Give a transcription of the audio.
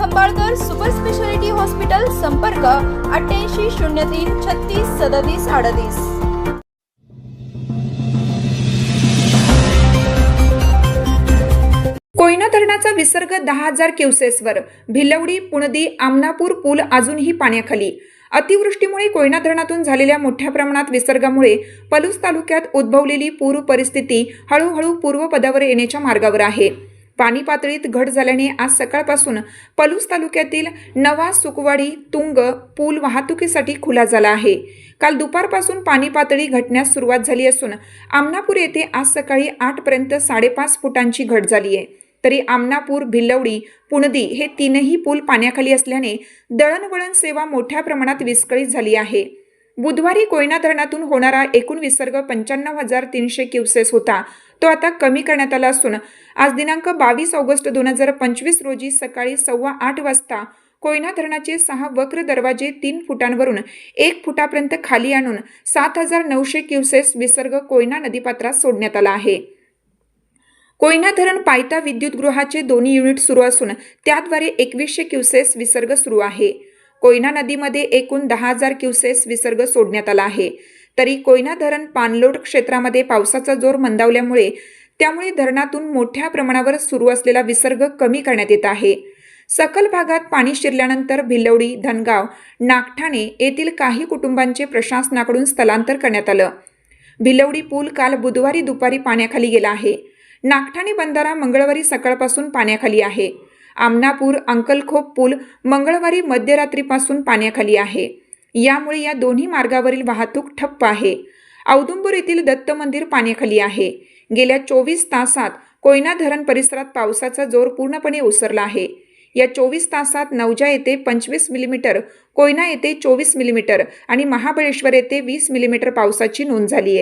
Khambalkar super speciality hospital संपर्क अठ्ठ्याऐंशी शून्य तीन छत्तीस सदतीस अडतीस. कोयना धरणाचा विसर्ग दहा हजार क्युसेसवर. भिलवडी पुणदी आमनापूर पूल अजूनही पाण्याखाली. अतिवृष्टीमुळे कोयना धरणातून झालेल्या मोठ्या प्रमाणात विसर्गामुळे पलूस तालुक्यात उद्भवलेली पूर परिस्थिती हळूहळू पूर्वपदावर येण्याच्या मार्गावर आहे. पाणी पातळीत घट झाल्याने आज सकाळपासून पलूस तालुक्यातील नवा सुकवाडी तुंग पूल वाहतुकीसाठी खुला झाला आहे. काल दुपारपासून पाणी पातळी घटण्यास सुरुवात झाली असून आमनापूर येथे आज सकाळी आठपर्यंत साडेपाच फुटांची घट झाली आहे. तरी आमनापूर भिल्लवडी पुणदी हे तीनही पूल पाण्याखाली असल्याने दळणवळण सेवा मोठ्या प्रमाणात विस्कळीत झाली आहे. बुधवारी कोयना धरणातून होणारा एकूण विसर्ग पंच्याण्णव हजार तीनशे क्युसेस होता. तो आता कमी करण्यात आला असून आज दिनांक बावीस ऑगस्ट दोन हजार पंचवीस रोजी सकाळी सव्वा आठ वाजता कोयना धरणाचे सहा वक्र दरवाजे तीन फुटांवरून एक फुटापर्यंत खाली आणून सात हजार नऊशे क्युसेस विसर्ग कोयना नदीपात्रात सोडण्यात आला आहे. कोयना धरण पायता विद्युतगृहाचे दोन्ही युनिट सुरू असून त्याद्वारे एकवीसशे क्युसेस विसर्ग सुरू आहे. कोयना नदीमध्ये एकूण दहा हजार क्युसेस विसर्ग सोडण्यात आला आहे. तरी कोयना धरण पाणलोट क्षेत्रामध्ये पावसाचा जोर मंदावल्यामुळे त्यामुळे धरणातून मोठ्या प्रमाणावर सुरू असलेला विसर्ग कमी करण्यात येत आहे. सखल भागात पाणी शिरल्यानंतर भिलवडी धनगाव नागठाणे येथील काही कुटुंबांचे प्रशासनाकडून स्थलांतर करण्यात आलं. भिलवडी पूल काल बुधवारी दुपारी पाण्याखाली गेला आहे. नागठाणे बंधारा मंगळवारी सकाळपासून पाण्याखाली आहे. आमनापूर अंकलखोप पूल मंगळवारी मध्यरात्रीपासून पाण्याखाली आहे. यामुळे या दोन्ही मार्गावरील वाहतूक ठप्प आहे. औदुंबर येथील दत्त मंदिर पाण्याखाली आहे. गेल्या चोवीस तासात कोयना धरण परिसरात पावसाचा जोर पूर्णपणे ओसरला आहे. या चोवीस तासात नवजा येथे पंचवीस मिलीमीटर कोयना येथे चोवीस मिलीमीटर आणि महाबळेश्वर येथे वीस मिलीमीटर पावसाची नोंद झाली आहे.